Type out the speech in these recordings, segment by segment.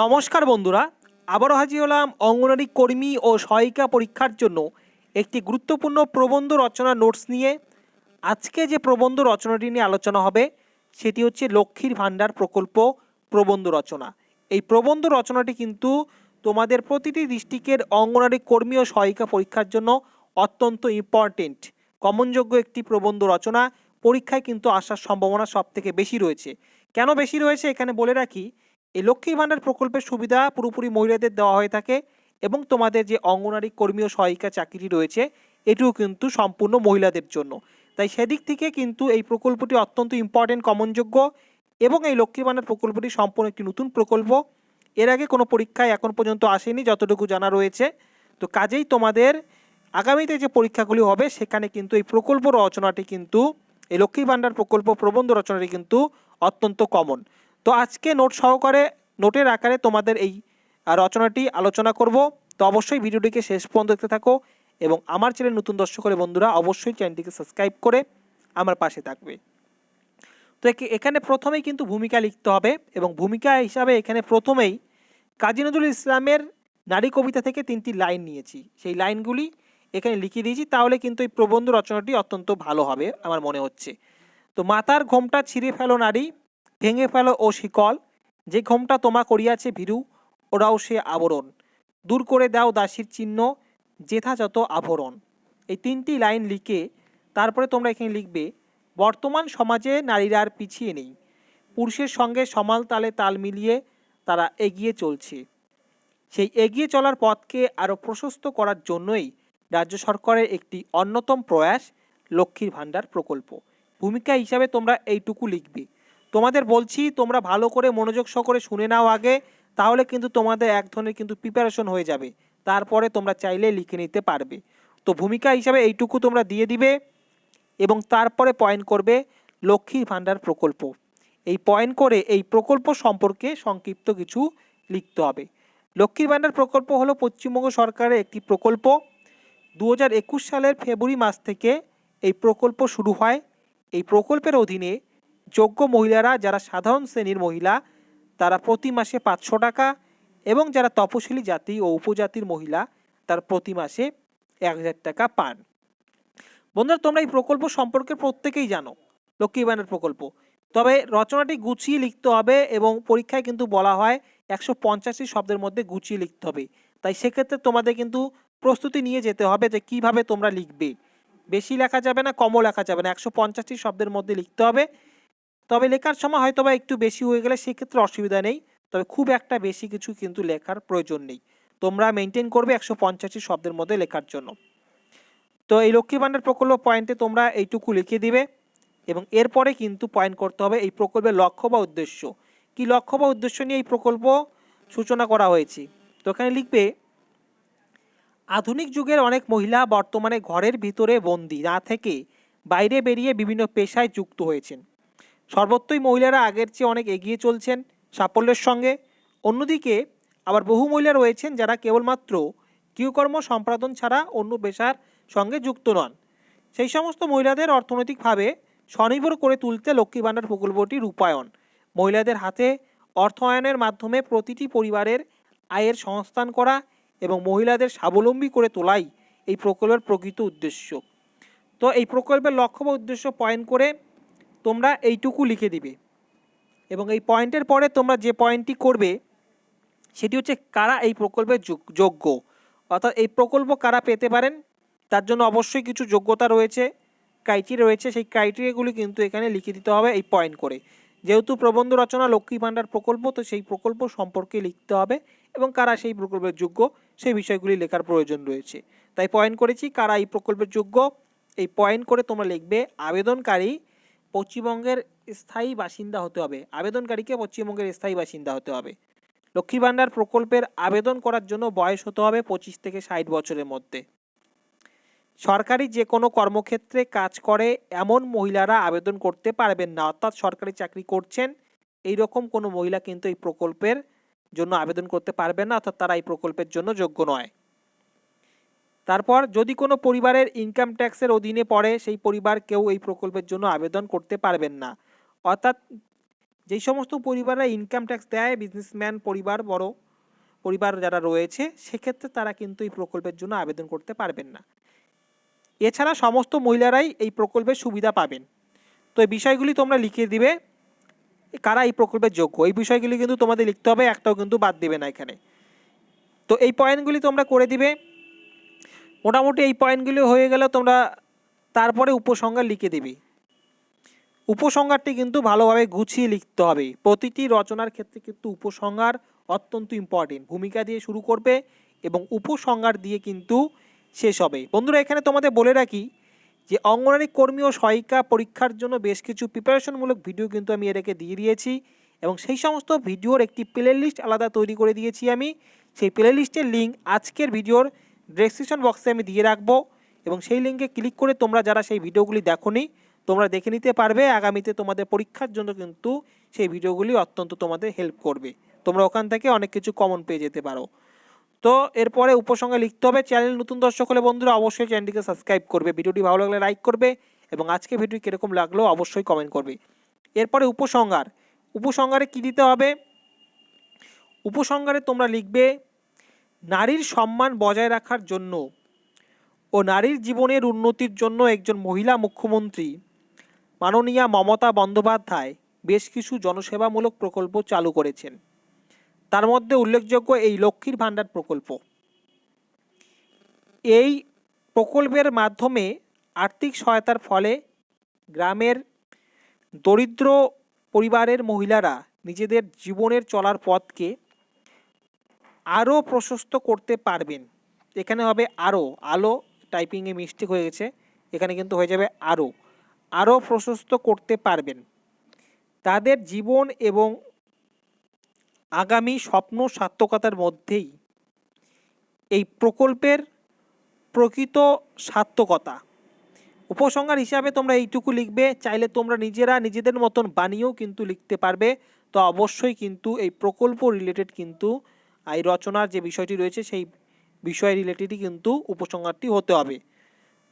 নমস্কার বন্ধুরা, আবারও হাজির হলাম অঙ্গনারী কর্মী ও সহায়িকা পরীক্ষার জন্য একটি গুরুত্বপূর্ণ প্রবন্ধ রচনা নোটস নিয়ে। আজকে যে প্রবন্ধ রচনাটি নিয়ে আলোচনা হবে, সেটি হচ্ছে লক্ষ্মীর ভাণ্ডার প্রকল্প প্রবন্ধ রচনা। এই প্রবন্ধ রচনাটি কিন্তু তোমাদের প্রতিটি ডিস্ট্রিক্টের অঙ্গনারী কর্মী ও সহায়িকা পরীক্ষার জন্য অত্যন্ত ইম্পর্টেন্ট কমনযোগ্য একটি প্রবন্ধ রচনা। পরীক্ষায় কিন্তু আসার সম্ভাবনা সব থেকে বেশি রয়েছে। কেন বেশি রয়েছে এখানে বলে রাখি এই লক্ষ্মী ভাণ্ডার প্রকল্পের সুবিধা পুরোপুরি মহিলাদের দেওয়া হয়ে থাকে এবং তোমাদের যে অঙ্গনারী কর্মী ও সহায়িকা চাকরি রয়েছে, এটিও কিন্তু সম্পূর্ণ মহিলাদের জন্য। তাই সেদিক থেকে কিন্তু এই প্রকল্পটি অত্যন্ত ইম্পর্টেন্ট কমনযোগ্য এবং এই লক্ষ্মী ভাণ্ডার প্রকল্পটি সম্পূর্ণ একটি নতুন প্রকল্প। এর আগে কোনো পরীক্ষায় এখন পর্যন্ত আসেনি, যতটুকু জানা রয়েছে। তো কাজেই তোমাদের আগামীতে যে পরীক্ষাগুলি হবে, সেখানে কিন্তু এই প্রকল্প রচনাটি কিন্তু, এই লক্ষ্মী ভাণ্ডার প্রকল্প প্রবন্ধ রচনাটি কিন্তু অত্যন্ত কমন তো আজকে নোট সহকারে, নোটের আকারে তোমাদের এই রচনাটি আলোচনা করব। তো অবশ্যই ভিডিওটিকে শেষ পর্যন্ত দেখতে থাকো এবং আমার চ্যানেল নতুন দর্শক করে বন্ধুরা অবশ্যই চ্যানেলটিকে সাবস্ক্রাইব করে আমার পাশে থাকবে। তো এখানে প্রথমেই কিন্তু ভূমিকা লিখতে হবে এবং ভূমিকা হিসাবে এখানে প্রথমেই কাজী নজরুল ইসলামের নারী কবিতা থেকে তিনটি লাইন নিয়েছি। সেই লাইনগুলি এখানে লিখে দিয়েছি, তাহলে কিন্তু এই প্রবন্ধ রচনাটি অত্যন্ত ভালো হবে, আমার মনে হচ্ছে। তো মাতার ঘোমটা ছিঁড়ে ফেলো নারী ভেঙে ফেলো ও শিকল। যে ঘোমটা তোমা করিয়াছে ভীরু, ওরাও সে আবরণ। দূর করে দাও দাসীর চিহ্ন, যথাযথ আভরণ। এই তিনটি লাইন লিখে তারপরে তোমরা এখানে লিখবে, বর্তমান সমাজে নারীরা আর পিছিয়ে নেই। পুরুষের সঙ্গে সমাল তালে তাল মিলিয়ে তারা এগিয়ে চলছে। সেই এগিয়ে চলার পথকে আরও প্রশস্ত করার জন্যই রাজ্য সরকারের একটি অন্যতম প্রয়াস লক্ষ্মীর ভাণ্ডার প্রকল্প। ভূমিকা হিসাবে তোমরা এইটুকু লিখবে। তোমাদের বলছি, তোমরা ভালো করে মনোযোগ সহকারে শুনে নাও আগে, তাহলে কিন্তু তোমাদের এক ধরনের কিন্তু প্রিপারেশন হয়ে যাবে। তারপরে তোমরা চাইলে লিখে নিতে পারবে। তো ভূমিকা হিসাবে এইটুকু তোমরা দিয়ে দিবে এবং তারপরে পয়েন্ট করবে লক্ষ্মীর ভাণ্ডার প্রকল্প। এই পয়েন্ট করে এই প্রকল্প সম্পর্কে সংক্ষিপ্ত কিছু লিখতে হবে। লক্ষ্মীর ভাণ্ডার প্রকল্প হলো পশ্চিমবঙ্গ সরকারের একটি প্রকল্প। দু সালের ফেব্রুয়ারি মাস থেকে এই প্রকল্প শুরু হয়। এই প্রকল্পের অধীনে যোগ্য মহিলারা, যারা সাধারণ শ্রেণির মহিলা, তারা প্রতি মাসে পাঁচশো টাকা এবং যারা তপশিলি জাতি ও উপজাতির মহিলা, তার প্রতি মাসে এক হাজার টাকা পান। বন্ধুরা, তোমরা এই প্রকল্প সম্পর্কে প্রত্যেকেই জানো লক্ষ্মী ভাণ্ডার প্রকল্প। তবে রচনাটি গুছিয়ে লিখতে হবে এবং পরীক্ষায় কিন্তু বলা হয় একশো পঞ্চাশটি শব্দের মধ্যে গুছিয়ে লিখতে হবে। তাই সেক্ষেত্রে তোমাদের কিন্তু প্রস্তুতি নিয়ে যেতে হবে যে কীভাবে তোমরা লিখবে। বেশি লেখা যাবে না, কমও লেখা যাবে না, একশো পঞ্চাশটি শব্দের মধ্যে লিখতে হবে। তবে লেখার সময় হয়তো বা একটু বেশি হয়ে গেলে সেক্ষেত্রে অসুবিধা নেই। তবে খুব একটা বেশি কিছু কিন্তু লেখার প্রয়োজন নেই। তোমরা মেনটেন করবে একশো পঞ্চাশটি শব্দের মধ্যে লেখার জন্য। তো এই লক্ষ্মী ভাণ্ডার প্রকল্প পয়েন্টে তোমরা এইটুকু লিখে দিবে এবং এরপরে কিন্তু পয়েন্ট করতে হবে এই প্রকল্পের লক্ষ্য বা উদ্দেশ্য। কি লক্ষ্য বা উদ্দেশ্য নিয়ে এই প্রকল্প সূচনা করা হয়েছে? তো এখানে লিখবে, আধুনিক যুগের অনেক মহিলা বর্তমানে ঘরের ভিতরে বন্দি না থেকে বাইরে বেরিয়ে বিভিন্ন পেশায় যুক্ত হয়েছেন। সর্বত্রই মহিলারা আগের চেয়ে অনেক এগিয়ে চলছেন সাফল্যের সঙ্গে। অন্যদিকে আবার বহু মহিলা রয়েছেন যারা কেবলমাত্র গৃহকর্ম সম্পাদন ছাড়া অন্য পেশার সঙ্গে যুক্ত নন। সেই সমস্ত মহিলাদের অর্থনৈতিকভাবে স্বনির্ভর করে তুলতে লক্ষ্মী ভাণ্ডার প্রকল্পটি রূপায়ণ। মহিলাদের হাতে অর্থায়নের মাধ্যমে প্রতিটি পরিবারের আয়ের সংস্থান করা এবং মহিলাদের স্বাবলম্বী করে তোলাই এই প্রকল্পের প্রকৃত উদ্দেশ্য। তো এই প্রকল্পের লক্ষ্য বা উদ্দেশ্য পয়েন্ট করে তোমরা এইটুকু লিখে দিবে। এবং এই পয়েন্টের পরে তোমরা যে পয়েন্টটি করবে, সেটি হচ্ছে কারা এই প্রকল্পের যোগ- যোগ্য। অর্থাৎ এই প্রকল্প কারা পেতে পারেন, তার জন্য অবশ্যই কিছু যোগ্যতা রয়েছে ক্রাইটেরিয়া রয়েছে, সেই ক্রাইটেরিয়াগুলি কিন্তু এখানে লিখে দিতে হবে এই পয়েন্ট করে। যেহেতু প্রবন্ধ রচনা লক্ষ্মী ভাণ্ডার প্রকল্প, তো সেই প্রকল্প সম্পর্কে লিখতে হবে এবং কারা সেই প্রকল্পের যোগ্য, সেই বিষয়গুলি লেখার প্রয়োজন রয়েছে। তাই পয়েন্ট করেছি, কারা এই প্রকল্পের যোগ্য, এই পয়েন্ট করে তোমরা লিখবে, আবেদনকারী পশ্চিমবঙ্গের স্থায়ী বাসিন্দা হতে হবে। আবেদনকারীকে পশ্চিমবঙ্গের স্থায়ী বাসিন্দা হতে হবে। লক্ষ্মী ভাণ্ডার প্রকল্পের আবেদন করার জন্য বয়স হতে হবে পঁচিশ থেকে ষাট বছরের মধ্যে। সরকারি যে কোনো কর্মক্ষেত্রে কাজ করে এমন মহিলারা আবেদন করতে পারবেন না। অর্থাৎ সরকারি চাকরি করছেন এই রকম কোনো মহিলা কিন্তু এই প্রকল্পের জন্য আবেদন করতে পারবেন না। অর্থাৎ তারা এই প্রকল্পের জন্য যোগ্য নয়। তারপর যদি কোনো পরিবারের ইনকাম ট্যাক্সের অধীনে পড়ে, সেই পরিবার কেউ এই প্রকল্পের জন্য আবেদন করতে পারবেন না। অর্থাৎ যেই সমস্ত পরিবাররা ইনকাম ট্যাক্স দেয় বিজনেসম্যান পরিবার, বড় পরিবার যারা রয়েছে, সেক্ষেত্রে তারা কিন্তু এই প্রকল্পের জন্য আবেদন করতে পারবেন না। এছাড়া সমস্ত মহিলারাই এই প্রকল্পের সুবিধা পাবেন। তো এই বিষয়গুলি তোমরা লিখে দিবে, কারা এই প্রকল্পের যোগ্য। এই বিষয়গুলি কিন্তু তোমাদের লিখতে হবে, একটাও কিন্তু বাদ দেবে না এখানে। তো এই পয়েন্টগুলি তোমরা করে দিবে মোটামুটি এই পয়েন্টগুলো হয়ে গেলে তোমরা তারপরে উপসংহার লিখে দিবে। উপসংহারটি কিন্তু ভালোভাবে গুছিয়ে লিখতে হবে। প্রতিটি রচনার ক্ষেত্রে কিন্তু উপসংহার অত্যন্ত ইম্পর্টেন্ট ভূমিকা দিয়ে শুরু করবে এবং উপসংহার দিয়ে কিন্তু শেষ হবে। বন্ধুরা, এখানে তোমাদের বলে রাখি যে অঙ্গনারী কর্মী ও সহায়িকা পরীক্ষার জন্য বেশ কিছু প্রিপারেশনমূলক ভিডিও কিন্তু আমি এটাকে দিয়ে দিয়েছি এবং সেই সমস্ত ভিডিওর একটি প্লে আলাদা তৈরি করে দিয়েছি আমি। সেই প্লে লিস্টের লিঙ্ক আজকের ভিডিওর ডেসক্রিপশন বক্সে আমি দিয়ে রাখব এবং সেই লিঙ্কে ক্লিক করে তোমরা যারা সেই ভিডিওগুলি দেখোনি, তোমরা দেখে নিতে পারবে। আগামীতে তোমাদের পরীক্ষার জন্য কিন্তু সেই ভিডিওগুলি অত্যন্ত তোমাদের হেল্প করবে। তোমরা ওখান থেকে অনেক কিছু কমন পেয়ে যেতে পারো। তো এরপরে উপসংহার লিখতে হবে চ্যানেল নতুন দর্শক হলে বন্ধুরা অবশ্যই চ্যানেলটিকে সাবস্ক্রাইব করবে। ভিডিওটি ভালো লাগলে লাইক করবে এবং আজকে ভিডিও কীরকম লাগল অবশ্যই কমেন্ট করবে। এরপরে উপসংহার। উপসংহারে কী দিতে হবে? উপসংহারে তোমরা লিখবে নারীর সম্মান বজায় রাখার জন্য ও নারীর জীবনের উন্নতির জন্য একজন মহিলা মুখ্যমন্ত্রী মাননীয়া মমতা বন্দ্যোপাধ্যায় বেশ কিছু জনসেবামূলক প্রকল্প চালু করেছেন। তার মধ্যে উল্লেখযোগ্য এই লক্ষ্মীর ভাণ্ডার প্রকল্প। এই প্রকল্পের মাধ্যমে আর্থিক সহায়তার ফলে গ্রামের দরিদ্র পরিবারের মহিলারা নিজেদের জীবনের চলার পথকে আরও প্রশস্ত করতে পারবেন। এখানে হবে আরও আলো টাইপিংয়ে মিস্টেক হয়ে গেছে। এখানে কিন্তু হয়ে যাবে আরও আরও প্রশস্ত করতে পারবেন। তাদের জীবন এবং আগামী স্বপ্ন সার্থকতার মধ্যেই এই প্রকল্পের প্রকৃত সার্থকতা। উপসংহার হিসাবে তোমরা এইটুকু লিখবে। চাইলে তোমরা নিজেরা নিজেদের মতন বানিয়েও কিন্তু লিখতে পারবে। তো অবশ্যই কিন্তু এই প্রকল্প রিলেটেড কিন্তু এই রচনার যে বিষয়টি রয়েছে, সেই বিষয় রিলেটেডই কিন্তু উপসংহারটি হতে হবে।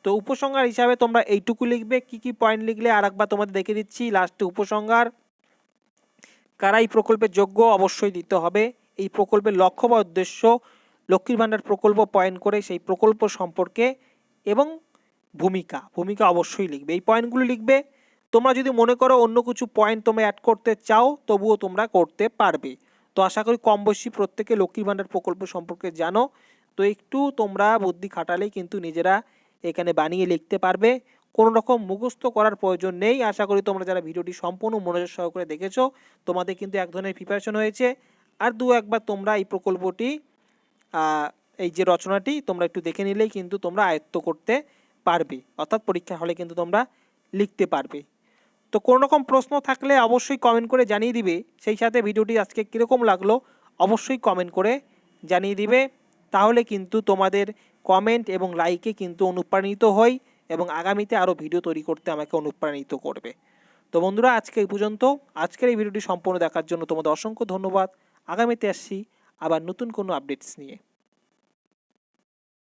তো উপসংহার হিসাবে তোমরা এইটুকু লিখবে, কি কি পয়েন্ট লিখলে আর একবার তোমাদের দেখে দিচ্ছি। লাস্টে উপসংহার, কারা এই প্রকল্পের যোগ্য? অবশ্যই দিতে হবে। এই প্রকল্পের লক্ষ্য বা উদ্দেশ্য লক্ষ্মীর ভাণ্ডার প্রকল্প পয়েন্ট করে সেই প্রকল্প সম্পর্কে এবং ভূমিকা ভূমিকা অবশ্যই লিখবে। এই পয়েন্টগুলো লিখবে। তোমরা যদি মনে করো অন্য কিছু পয়েন্ট তোমরা অ্যাড করতে চাও, তবুও তোমরা করতে পারবে। তো আশা করি কম বয়সী প্রত্যেকে লক্ষ্মীর ভাণ্ডার প্রকল্প সম্পর্কে জানো। তো একটু তোমরা বুদ্ধি খাটালেই কিন্তু নিজেরা এখানে বানিয়ে লিখতে পারবে। কোনো রকম মুখস্থ করার প্রয়োজন নেই। আশা করি তোমরা যারা ভিডিওটি সম্পূর্ণ মনোযোগ সহকারে দেখেছ, তোমাদের কিন্তু এক ধরনের প্রিপারেশন হয়েছে। আর দু একবার তোমরা এই প্রকল্পটি এই যে রচনাটি তোমরা একটু দেখে নিলেই কিন্তু তোমরা আয়ত্ত করতে পারবে। অর্থাৎ পরীক্ষা হলে কিন্তু তোমরা লিখতে পারবে। তো কোনো রকম প্রশ্ন থাকলে অবশ্যই কমেন্ট করে জানিয়ে দিবে। সেই সাথে ভিডিওটি আজকে কীরকম লাগল অবশ্যই কমেন্ট করে জানিয়ে দিবে। তাহলে কিন্তু তোমাদের কমেন্ট এবং লাইকে কিন্তু অনুপ্রাণিত হই এবং আগামীতে আরও ভিডিও তৈরি করতে আমাকে অনুপ্রাণিত করবে। তো বন্ধুরা, আজকে এই পর্যন্ত। আজকের এই ভিডিওটি সম্পূর্ণ দেখার জন্য তোমাদের অসংখ্য ধন্যবাদ। আগামীতে আসছি আবার নতুন কোনো আপডেটস নিয়ে।